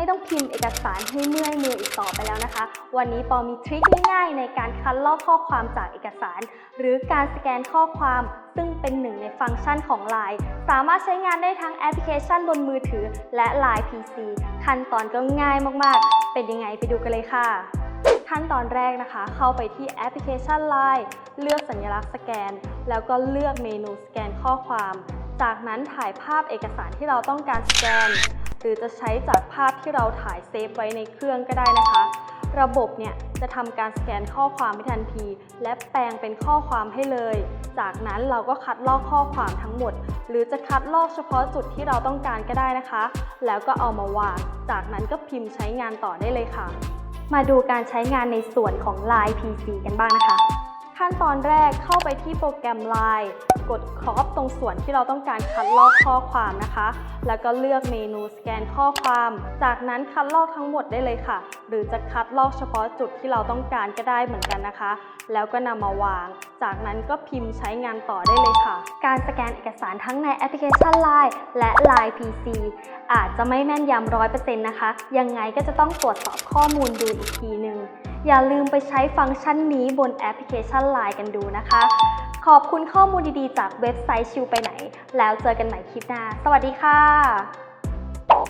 ไม่ต้องพิมพ์เอกสารให้เมื่อยมืออีกต่อไปแล้วนะคะ วันนี้ปอมีทริคง่ายๆ ในการคัดลอกข้อความจากเอกสาร หรือการสแกนข้อความ ซึ่งเป็นหนึ่งในฟังก์ชันของ Line สามารถใช้งานได้ทั้งแอปพลิเคชันบนมือถือ และ Line PC ขั้นตอนก็ง่ายมากๆ เป็นยังไงไปดูกันเลยค่ะขั้นตอนแรกนะคะ เข้าไปที่แอปพลิเคชัน Line เลือกสัญลักษณ์สแกน แล้วก็เลือกเมนูสแกนข้อความ จากนั้นถ่ายภาพเอกสารที่เราต้องการสแกน หรือจะใช้จากภาพที่เราถ่ายเซฟไว้ในเครื่องก็ได้นะคะ ระบบเนี่ยจะทำการสแกนข้อความให้ทันที และแปลงเป็นข้อความให้เลย จากนั้นเราก็คัดลอกข้อความทั้งหมด หรือจะคัดลอกเฉพาะจุดที่เราต้องการก็ได้นะคะ แล้วก็เอามาวาง จากนั้นก็พิมพ์ใช้งานต่อได้เลยค่ะ มาดูการใช้งานในส่วนของ Line PC กันบ้างนะคะ ขั้นตอนแรกเข้าไปที่โปรแกรม Line กดครอปตรงส่วนที่เราต้องการคัดลอกข้อความนะคะ แล้วก็เลือกเมนูสแกนข้อความ จากนั้นคัดลอกทั้งหมดได้เลยค่ะ หรือจะคัดลอกเฉพาะจุดที่เราต้องการก็ได้เหมือนกันนะคะ แล้วก็นำมาวาง จากนั้นก็พิมพ์ใช้งานต่อได้เลยค่ะ การสแกนเอกสารทั้งในแอปพลิเคชัน Line และ Line PC อาจจะไม่แม่นยำร้อยเปอร์เซ็นต์นะคะ ยังไงก็จะต้องตรวจสอบข้อมูลดูอีกทีหนึ่ง อย่าลืมไปใช้ฟังก์ชันนี้บนแอปพลิเคชัน Line กันดูนะคะ ขอบคุณข้อมูลดีๆ จากเว็บไซต์ชิวไปไหน แล้วเจอกันใหม่คลิปหน้า สวัสดีค่ะ